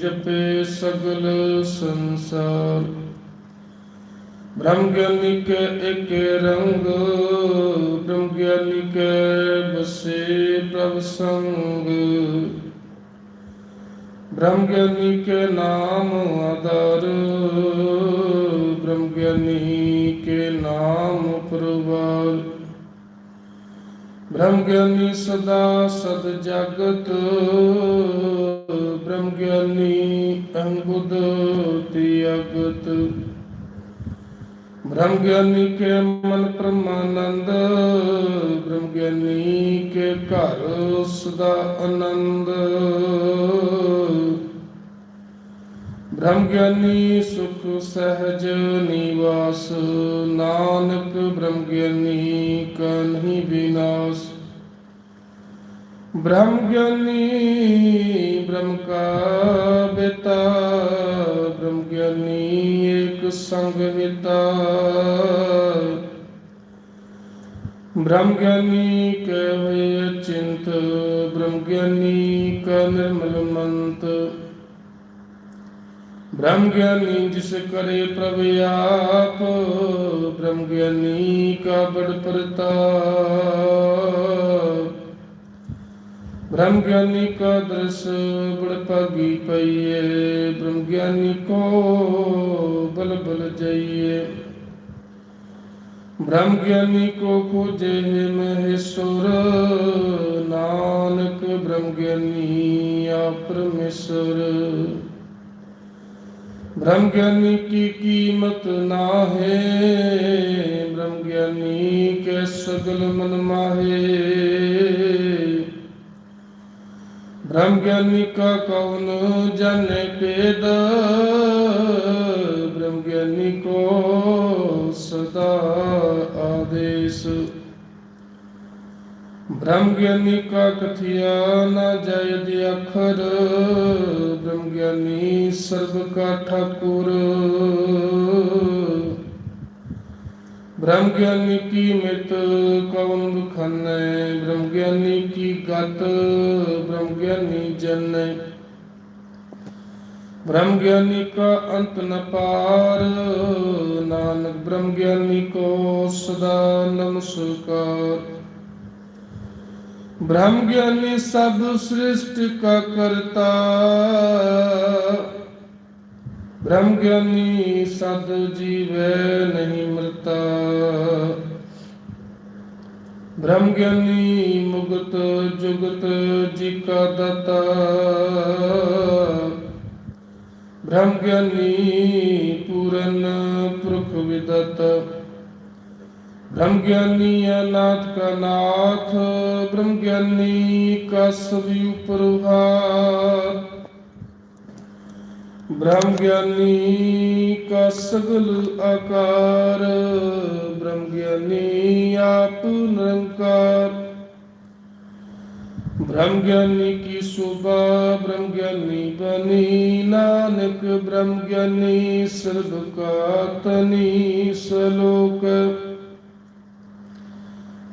ਜਪੇ ਸਗਲ ਸੰਸਾਰ। ਬ੍ਰਹਮ ਗਿਆਨੀ ਕੇ ਇੱਕ ਰੰਗ ਬ੍ਰਹਮ ਗਿਆਨੀ ਕੇ ਬਸੇ ਪ੍ਰਭ ਸੰਗ। ਬ੍ਰਹਮ ਗਿਆਨੀ ਕੇ ਨਾਮ ਆਦਰ ਬ੍ਰਹਮ ਗਿਆਨੀ ਕੇ ਨਾਮ ਪ੍ਰਵਾਲ ਬ੍ਰਹਮ ਗਿਆਨੀ ਸਦਾ ਸਦ ਜਗਤ ਬ੍ਰਹਮ ਗਿਆਨੀ ਅੰਗੁਦ ਤਿਆਗਤ ਬ੍ਰਹਮ ਗਿਆਨੀ ਕੇ ਮਨ ਪ੍ਰਮਾਨੰਦ, ਬ੍ਰਹਮ ਗਿਆਨੀ ਕੇ ਘਰ ਸਦਾ ਆਨੰਦ। ਬ੍ਰਹਮ ਗਿਆਨੀ ਸੁਖ ਸਹਿਜ ਨਿਵਾਸ, ਨਾਨਕ ਬ੍ਰਹਮ ਗਿਆਨੀ ਕਨਹੀ ਵਿਨਾਸ਼। ਬ੍ਰਹਮ ਗਿਆਨੀ, ਬ੍ਰਹਮ ਕਾ ਬੇਤਾ, ਬ੍ਰਹਮ ਗਿਆਨੀ ਏਕ ਸੰਗ ਹਿਤਾ ਬ੍ਰਹਮ ਗਿਆਨੀ ਕੈ ਚਿੰਤ ਬ੍ਰਹਮ ਗਿਆਨੀ ਕਾ ਨਿਰਮਲ ਮੰਤ। ਬ੍ਰਹਮ ਗਿਆਨੀ ਜਿਸ ਕਰੇ ਪ੍ਰਭ ਆਪ, ਬ੍ਰਹਮ ਗਿਆਨੀ ਕਾ ਬੜ ਪ੍ਰਤਾਪ। ਬ੍ਰਹਮ ਗਿਆਨੀ ਕਾ ਦਰਸ ਬੜ ਭਾਗੀ ਪਈਏ ਬ੍ਰਹਮ ਗਿਆਨੀ ਕੋ ਬਲ ਬਲ ਜਈਏ ਬ੍ਰਹਮ ਗਿਆਨੀ ਕੋ ਖੋਜੇ ਮਹੇਸ਼ਵਰ ਨਾਨਕ ਬ੍ਰਹਮ ਗਿਆਨੀ ਆ ਪਰਮੇਸ਼ਰ ਬ੍ਰਹਮ ਗਿਆਨੀ ਕੀ ਕੀਮਤ ਨਾ ਹੈ ਬ੍ਰਹਮ ਗਿਆਨੀ ਕੇ ਸਗਲ ਮਨ ਮਾਹੇ ਬ੍ਰਹਮ ਗਿਆਨੀ ਕਾ ਕਉਨ ਜਾਣੇ ਪੇਦ ਬ੍ਰਹਮ ਗਿਆਨੀ ਕੋ ਸਦਾ ਆਦੇਸ਼। ਬ੍ਰਹਮ ਗਿਆਨੀ ਕਾ ਕਥਿਆ ਨਾ ਜਯਦ ਅਖਰ, ਬ੍ਰਹਮ ਗਿਆਨੀ ਸਰਬ ਕਾ ਠਾਕੁਰ। ਬ੍ਰਹਮ ਗਿਆਨੀ ਕੀ ਮਿਤ ਕਉਨ ਬਖਨੈ ਬ੍ਰਹਮ ਗਿਆਨੀ ਕੀ ਗਤ? ਬ੍ਰਹਮ ਗਿਆਨੀ ਜਨੈ। ਬ੍ਰਹਮ ਗਿਆਨੀ ਕਾ ਅੰਤ ਨ ਪਾਰ, ਨਾਨਕ ਬ੍ਰਹਮ ਗਿਆਨੀ ਕੋ ਸਦਾ ਨਮਸਕਾਰ। ਬ੍ਰਹਮ ਗਿਆਨੀ ਸਭ ਸ੍ਰਿਸ਼ਟ ਕਾ ਕਰਤਾ ਬ੍ਰਹਮ ਗਿਆਨੀ ਸਦ ਜੀਵੈ ਨਹੀਂ ਮਰਤਾ। ਬ੍ਰਹਮ ਗਿਆਨੀ ਮੁਕਤ ਜੁਗਤ ਜੀ ਕਾ ਦਾਤਾ। ਬ੍ਰਹਮ ਗਿਆਨੀ ਪੂਰਨ ਪੁਰਖ ਵਿਦਤ। ਬ੍ਰਹਮ ਗਿਆਨੀ ਅਨਾਥ ਕਾ ਨਾਥ। ਬ੍ਰਹਮ ਗਿਆਨੀ ਕਾ ਸਭੀ ਉਪਰਹਾਰ ਬ੍ਰਹਮ ਗਿਆਨੀ ਕਾ ਸਗਲ ਆਕਾਰ ਬ੍ਰਹਮ ਗਿਆਨੀ ਆਪ ਨਿਰੰਕਾਰ। ਬ੍ਰਹਮ ਗਿਆਨੀ ਕੀ ਸੁਭਾ ਬ੍ਰਹਮ ਗਿਆਨੀ ਬਨੀ ਨਾਨਕ ਬ੍ਰਹਮ ਗਿਆਨੀ ਸਰਬ ਕਾ ਤਨੀ ਸਲੋਕ।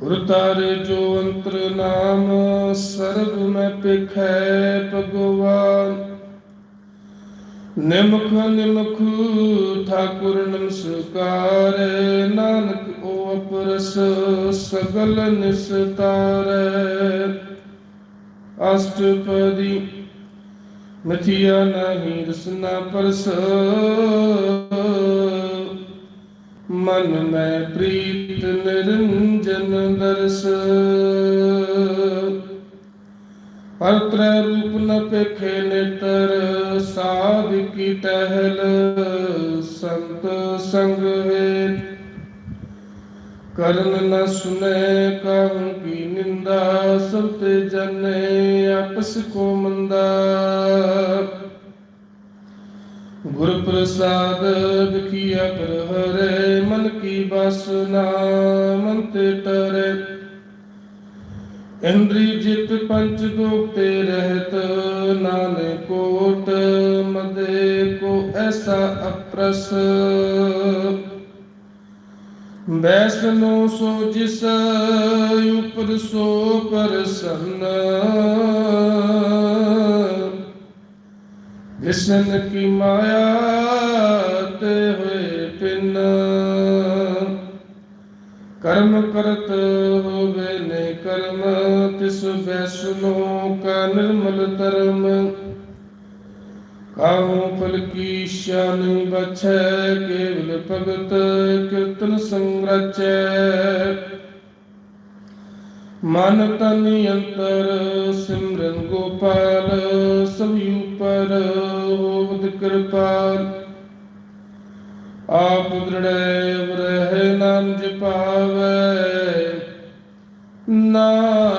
ਉਰਤਾਰੇ ਜੋ ਅੰਤਰ ਨਾਮ, ਸਰਬ ਮੈਂ ਪਿਖੈ ਭਗਵਾਨ। ਨਿਮਖ ਨਿਮਖ ਠਾਕੁਰ ਨਮਸਕਾਰ, ਨਾਨਕ ਓ ਅਪਰਸ ਸਗਲ ਨਿਸਤਾਰੈ। ਅਸ਼ਟਪਦੀ ਮਥਿਆ ਨਹੀਂ ਰਸਨਾ ਪਰਸ, ਮਨ ਮੈਂ ਪ੍ਰੀਤ ਨਿਰੰਜਨ ਦਰਸ। ਪਰ ਤ੍ਰੈ ਰੂਪ ਨ ਪੇਖੇ ਨੇਤਰ, ਸਾਧ ਕੀ ਟਹਿਲ ਸੰਤ ਸੰਗ ਹੈ। ਕਰਨ ਨ ਸੁਨੇ ਕਹੂੰ ਕੀ ਨਿੰਦਾ, ਸਭ ਤੇ ਜਨੇ ਆਪਸ ਕੋ ਮੰਦਾ। ਗੁਰ ਪ੍ਰਸਾਦ ਵਿਖਿਆ ਪਰ ਹਰੇ ਮਨ ਕੀ ਬਸਨਾ ਮਨ ਤੇ ਟਰੇ। ਇੰਦਰੀ ਜਿਤ ਪੰਚ ਗੁਪਤੇ ਰਹਿਤ, ਨਾਨਕ ਕੋਟ ਮਦੇ ਕੋ ਐਸਾ ਅਪਰਸ। ਬੈਸਨੋ ਸੋ ਜਿਸ ਉਪਰ ਸੋ ਪਰਸੰਨ। ਵਿਸ਼ਨ ਕੀ ਮਾਇਆ ਤੇ ਹੋਏ ਪਿੰਨ। ਕਰਮ ਕਰਤ ਤਿਸ ਵੈਸਨੋ ਕਾ ਨਿਰਮਲ ਧਰਮ, ਕਾਹੂ ਫਲ ਸ਼ਾਨ ਬਛੈ, ਕੇਵਲ ਭਗਤ ਕੀਰਤਨ ਸੰਗ੍ਰਚੈ ਮਨ ਤਨ ਅੰਤਰ ਸਿਮਰਨ ਗੋਪਾਲ, ਸਭ ਉਪਰ ਹੋਵਦ ਕਿਰਪਾਲ। ਆਪ ਦ੍ਰਿੜੈ ਰਹਿ ਨਾਮ ਜਪਾਵੈ ਨਾਨਕ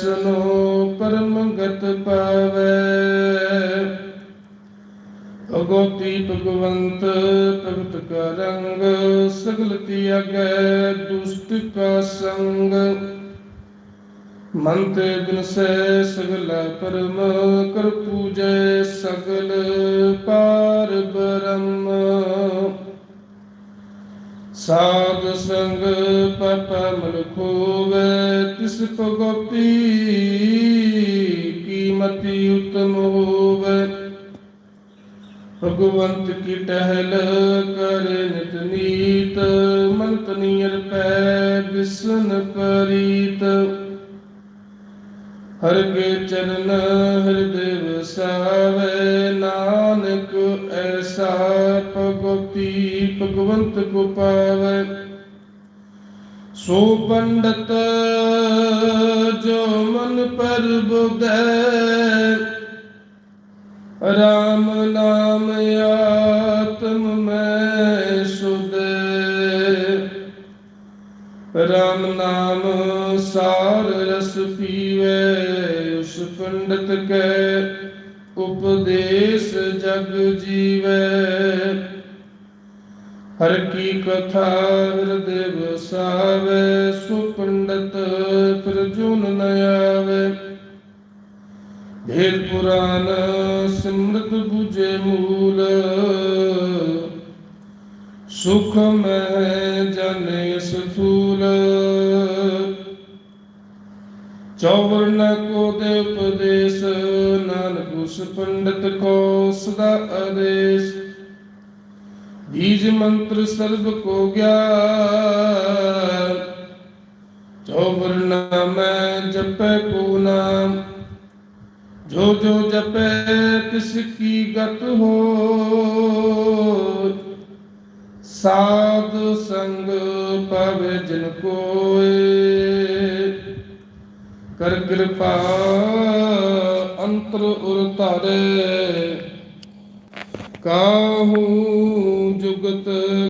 ਬੈਸਨੋ ਪਰਮ ਗਤ ਪਾਵੈ। ਭਗਵਤੀ ਭਗਵੰਤ ਭਗਤ ਕਾ ਰੰਗ, ਸਗਲ ਤਿਆਗੈ ਦੁਸ਼ਟ ਕਾ ਸੰਗ। ਮਨ ਤੇ ਬਿਨਸੈ ਸਗਲਾ ਪਰਮ, ਕਰ ਪੂਜੈ ਸਗਲ ਪਾਰ ਬ੍ਰਹਮ। ਸਾਧ ਸੰਗ ਪਪ ਮਲ ਤਿਸ ਭਗਤੀ ਕੀਮਤੀ ਉਤਮ ਹੋਵੇ। ਭਗਵੰਤ ਕੀ ਟਹਿਲ ਕਰ ਨਿਤ ਨੀਤ ਮਨ ਤਨੀਰ ਪੈ ਬਿਸਨ ਪਰੀਤ। ਹਰ ਕੇ ਚਰਨ ਹਿਰਦੇ ਵਸਾਵੇ ਨਾਨਕ ਐਸਾ ਭਗਵੰਤ ਕੋ ਪਾਵੇ, ਸੋ ਪੰਡਤ ਜੋ ਮਨ ਪਰ ਬੁਧੈ ਰਾਮ ਨਾਮ ਆਤਮ ਮੈਂ ਸੁਦੇ। ਰਾਮ ਨਾਮ ਸਾਰ ਰਸ ਪੀਵੇ, ਉਸ ਪੰਡਤ ਕੈ ਉਪਦੇਸ਼ ਜਗ ਜੀਵੇ। ਹਰ ਕੀ ਕਥਾ ਹਿਰਦੇ ਵਸਾਵੇ ਸੋ ਪੰਡਤ ਨ ਆਵੇ। ਭੇਦ ਪੁਰਾਨ ਸਿਮਰਤ 부ਜੇ ਮੂਲ, ਸੁਖ ਮੈਂ ਜਾਣੇ ਸਥੂਲ ਚੌਵਰਨ ਕੋ ਦੇ ਉਪਦੇਸ਼, ਨਾਨਕ ਉਸ ਪੰਡਤ ਕੋ ਸਦਾ ਆਦੇਸ਼। ਬੀਜ ਮੰਤਰ ਸਰਬ ਕੋ ਗਿਆਨ ਚੌਵਰਨ ਮੈਂ ਜਪੈ ਕੋ ਨਾਮ, ਜੋ ਜੋ ਜਪੈ ਤਿਸ ਕੀ ਗਤ ਹੋ ਸਾਧ ਸੰਗ ਪਵੇ ਜਿਨ ਕੋਏ ਕਰ ਕਿਰਪਾ ਅੰਤਰ ਕਾਹੂ ਜੁਗਤ